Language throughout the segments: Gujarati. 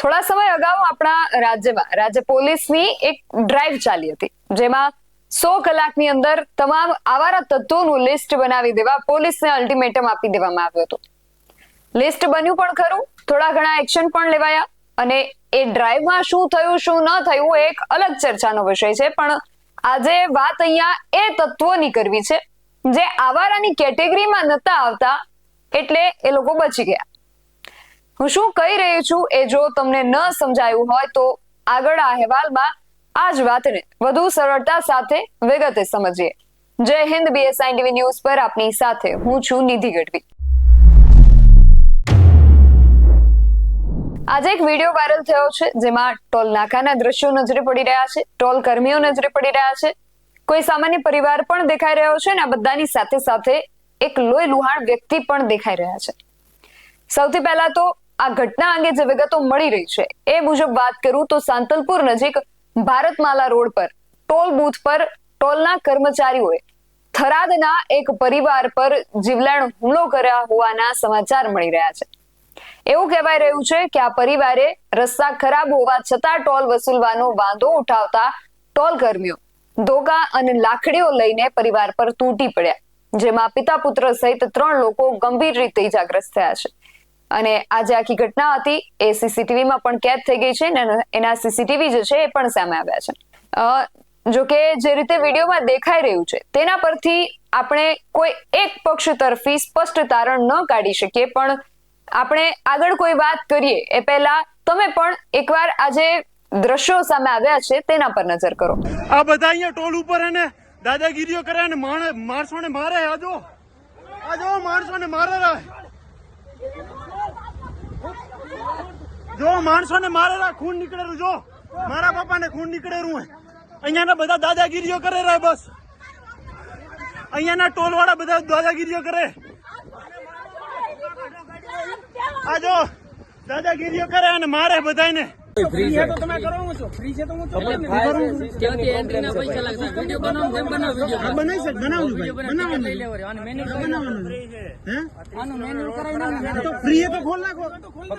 થોડા સમય અગાઉ આપણા રાજ્યમાં, રાજ્ય પોલીસની એક ડ્રાઈવ ચાલી હતી, જેમાં સો કલાકની અંદર તમામ આવારા તત્વોનું લિસ્ટ બનાવી દેવા, પોલીસને અલ્ટિમેટમ આપી દેવામાં આવ્યું હતું. લિસ્ટ બન્યું પણ ખરું, થોડા ઘણા એક્શન પણ લેવાયા, અને એ ડ્રાઈવમાં શું થયું, શું ન થયું એક અલગ ચર્ચાનો વિષય છે, પણ આજે વાત અહીંયા એ તત્વોની કરવી છે, જે આવારાની કેટેગરીમાં નતા આવતા, એટલે એ લોકો બચી ગયા. હું શું કહી રહી છું એ જો તમને ન સમજાયું હોય તો આગળ આ અહેવાલમાં આ જ વાતને વધુ સરળતા સાથે વિગતે સમજીએ. જય હિન્દ બીએસઆઈ ટીવી ન્યૂઝ પર આપની સાથે હું છું નિધિ ગઢવી. આજે એક વીડિયો વાયરલ થયો છે જેમાં ટોલ નાકાના દ્રશ્યો નજરે પડી રહ્યા છે, ટોલ કર્મીઓ નજરે પડી રહ્યા છે. કોઈ સામાન્ય પરિવાર પણ દેખાઈ રહ્યો છે અને આ બધાની સાથે સાથે એક લોહી લુહાણ વ્યક્તિ પણ દેખાઈ રહ્યા છે. સૌથી પહેલા તો આ ઘટના અંગે જે વિગતો મળી રહી છે, એ મુજબ વાત કરું તો સાંતલપુર નજીક ભારતમાલા રોડ પર, ટોલ બૂથ પર ટોલના કર્મચારીઓએ થરાદના એક પરિવાર પર જીવલેણ હુમલો કર્યા હોવાના સમાચાર મળી રહ્યા છે. એવું કહેવાય રહ્યું છે કે આ પરિવારે રસ્તા ખરાબ હોવા છતાં ટોલ વસૂલવાનો વાંધો ઉઠાવતા ટોલ કર્મીઓ ધોકા અને લાકડીઓ લઈને પરિવાર પર તૂટી પડ્યા, જેમાં પિતા પુત્ર સહિત ત્રણ લોકો ગંભીર રીતે ઇજાગ્રસ્ત થયા છે. અને આ જે આખી ઘટના હતી. એ સીસીટીવીમાં પણ કેદ થઈ ગઈ છે અને એના સીસીટીવી જે છે એ પણ સામે આવ્યા છે. જો કે જે રીતે વિડીયોમાં દેખાઈ રહ્યું છે, તેના પરથી આપણે કોઈ એક પક્ષ તરફી સ્પષ્ટ તારણ ન કાઢી શકીએ, પણ આપણે આગળ કોઈ વાત કરીએ એ પહેલા તમે પણ એકવાર આજે દ્રશ્યો સામે આવ્યા છે, તેના પર નજર કરો. આ બધા અહીંયા ટોલ ઉપર અને દાદાગીરીઓ કરે ને માણસોને મારે, આજો. આજો, માણસોને મારે રા જો માણસોને મારે મારેલા ખૂન નીકળેલું, જો. મારા બાપાને ખૂન નીકળેલું અહીંયાના બધા દાદાગીરીઓ કરે રા બસ. અહીંયાના ટોલ વાળા બધા દાદાગીરીઓ કરે. આ જો, દાદાગીરીઓ કરે અને મારે બધાને ત્યાંથી એન્ટ્રીના પૈસા લાગતા. વીડિયો બનાવો જેમ બનાવો વીડિયો બનાવી. શકે બનાવજો ભાઈ. બનાવવાનું લઈ લેવો આનું મેન્યુ બનાવવાનું હે? આનું મેન્યુ કરાવી નાખો. તો ફ્રી તો ખોલ નાખો.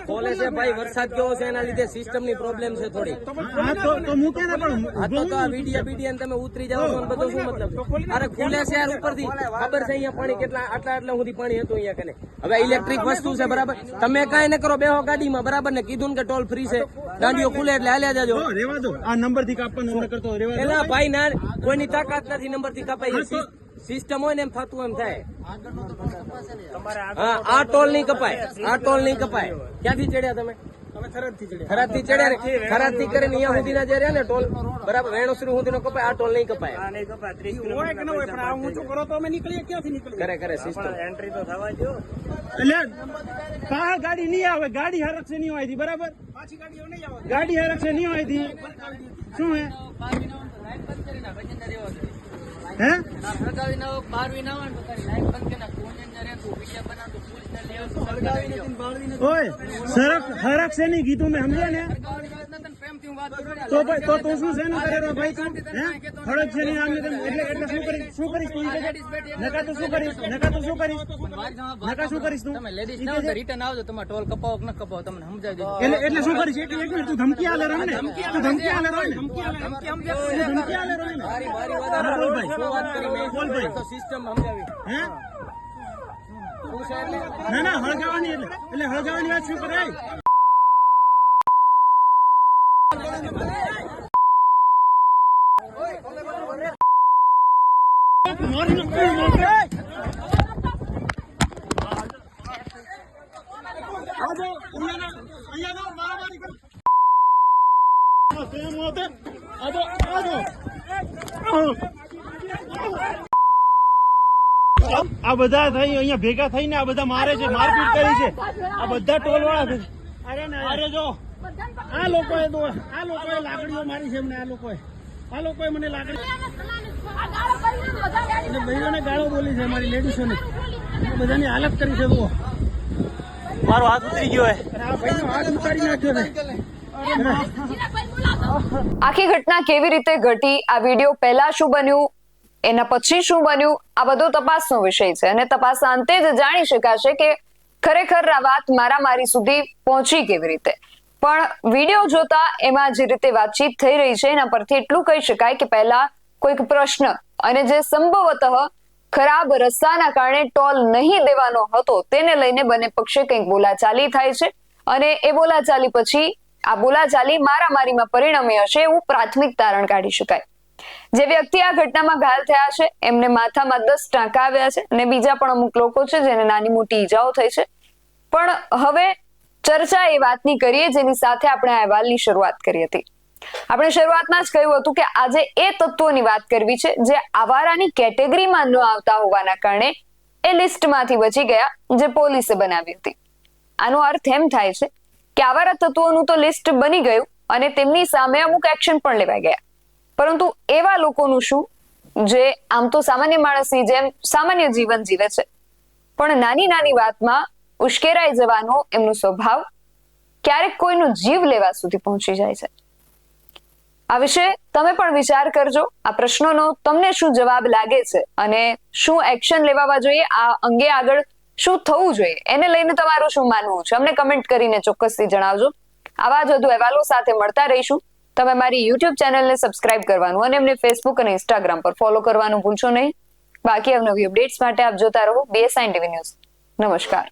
ખોલે છે ભાઈ વરસાદ કેવો છે એના લીધે સિસ્ટમની પ્રોબ્લેમ છે થોડી. હા તો તો મૂકે ને પણ આ તો તો આ વિડિયા તમે ઉતરી જાવ છો બધું શું મતલબ? અરે ખુલે છે યાર ઉપરથી. ખબર છે અહીંયા પાણી કેટલા આટલા આટલા સુધી પાણી હતું અહીંયા કને. હવે ઇલેક્ટ્રિક વસ્તુ છે બરાબર. તમે કાંઈ ન કરો બેહો ગાડીમાં બરાબર ને? કીધું ને કે ટોલ ફ્રી છે. ગાડીઓ ખુલે એટલે હાલ્યા જાજો. રેવા દો. આ નંબરથી કાપવાનો નંબર કરતો રેવા દો. એલા ભાઈ ના કોઈની તાકાત નથી નંબરથી કપાઈ સિસ્ટમ હોય ને એમ થતું એમ થાય. હા આ ટોલ નહીં કપાય. આ ટોલ નહીં કપાય. ક્યાંથી ચડ્યા તમે? ખરાબથી ચડ્યા. ને? ખરાબથી કરીને અહીંયા સુધીના જે રહ્યા ને ટોલ બરાબર વેણુસરી સુધીનો કપાય આ ટોલ નહીં કપાય. કરે કરે સિસ્ટમ એટલે બહાર ગાડી નહીં આવે ગાડી હરકશે નહીં આવી બરાબર? ગાડી હરકશે નહીં આવી શું હે? હે. ઓય સરક હરક છે નહીં કીધું મેં સમજ્યા ને તો ભાઈ તો તું શું છે ને કરે રે ભાઈ તું હે? હરક છે નહીં આમને તેમ એટલે એટલે શું કરીશ? શું કરીશ તું? નકા શું કરીશ? નકા તું શું કરીશ? મારી સામે વાત નકા શું કરીશ તું? તમે લેડીઝ ના હોય રિટર્ન આવજો તમારે ટોલ કપાવો કે ન કપાવો તમને સમજાવી દેજો એટલે એટલે શું કરીશ? એક એક મિનિટ તું ધમકી આલે રમ ને. તું ધમકી આલે રમ ને. ધમકી આલે ધમકી આલે. રમ ને. મારી મારી વાત બોલ ભાઈ. શું વાત કરી મેં? બોલ ભાઈ. તો સિસ્ટમ સમજાવી. હે? ના ના હળગાવાની એટલે. એટલે હળગાવાની વાત શું કરાય મારી નક્કી મોકલે આજો અહીંયા અહીંયા મારામારી કર તેમ હોતે આજો આજો આ બધા થઈ અહીંયા ભેગા થઈને આ બધા મારે છે મારપીટ કરી છે. આ બધા ટોલ વાળા અરે અરે જો આ લોકોએ આ લોકોએ લાકડીઓ મારી છે એમને આ લોકોએ. આ લોકોએ મને લાકડી અને બહેનોને ગાળો બોલી છે મારી લેડીઝોને. બધાની હાલત કરી છે જુઓ. મારો હાથ ઉતરી ગયો હે. અને આ ભાઈનો હાથ ઉતારી નાખ્યો આખી ઘટના કેવી રીતે ઘટી? આ વીડિયો પહેલા શું બન્યું? એના પછી શું બન્યું? આ બધો તપાસનો વિષય છે અને તપાસના અંતે જ જાણી શકાશે કે ખરેખર આ વાત મારામારી સુધી પહોંચી કેવી રીતે. પણ વીડિયો જોતા એમાં જે રીતે વાતચીત થઈ રહી છે એના પરથી એટલું કહી શકાય કે પહેલા કોઈક પ્રશ્ન. અને જે સંભવતઃ ખરાબ રસ્તાના કારણે ટોલ નહીં દેવાનો હતો, તેને લઈને બંને પક્ષે કંઈક બોલાચાલી થાય છે. અને એ બોલાચાલી પછી, આ બોલાચાલી મારામારીમાં પરિણમી હશે એવું પ્રાથમિક તારણ કાઢી શકાય. જે વ્યક્તિ આ ઘટનામાં ઘાયલ થયા છે, એમને માથામાં દસ ટાંકા આવ્યા છે અને બીજા પણ અમુક લોકો છે જેને નાની મોટી ઈજાઓ થઈ છે. પણ હવે ચર્ચા એ વાતની કરીએ જેની સાથે આપણે આ અહેવાલની શરૂઆત કરી હતી. આપણે શરૂઆતમાં જ કહ્યું હતું કે આજે એ તત્વોની વાત કરવી છે જે આવારાની કેટેગરીમાં ન આવતા હોવાના કારણે એ લિસ્ટમાંથી બચી ગયા જે પોલીસે બનાવી હતી. આનો અર્થ એમ થાય છે કે આવારા તત્વોનું તો લિસ્ટ બની ગયું અને તેમની સામે અમુક એક્શન પણ લેવાઈ ગયા. પરંતુ એવા લોકોનું શું? જે આમ તો સામાન્ય માણસની જેમ સામાન્ય જીવન જીવે છે. પણ નાની નાની વાતમાં ઉશ્કેરાઈ જવાનો એમનો સ્વભાવ ક્યારેક કોઈનો જીવ લેવા સુધી પહોંચી જાય છે. આ વિશે તમે પણ વિચાર કરજો. આ પ્રશ્નોનો તમને શું જવાબ લાગે છે અને શું એક્શન લેવા જોઈએ, આ અંગે આગળ શું થવું જોઈએ, એને લઈને તમારું શું માનવું છે? અમને કમેન્ટ કરીને ચોક્કસથી જણાવજો. આવા જ વધુ અહેવાલો સાથે મળતા રહીશું. તમે મારી યુટ્યુબ ચેનલને સબસ્ક્રાઇબ કરવાનું અને એમને ફેસબુક અને ઇન્સ્ટાગ્રામ પર ફોલો કરવાનું ભૂલશો નહીં. બાકી અવનવી અપડેટ્સ માટે આપ જોતા રહો બીએસઆઈ ટીવી ન્યૂઝ. નમસ્કાર.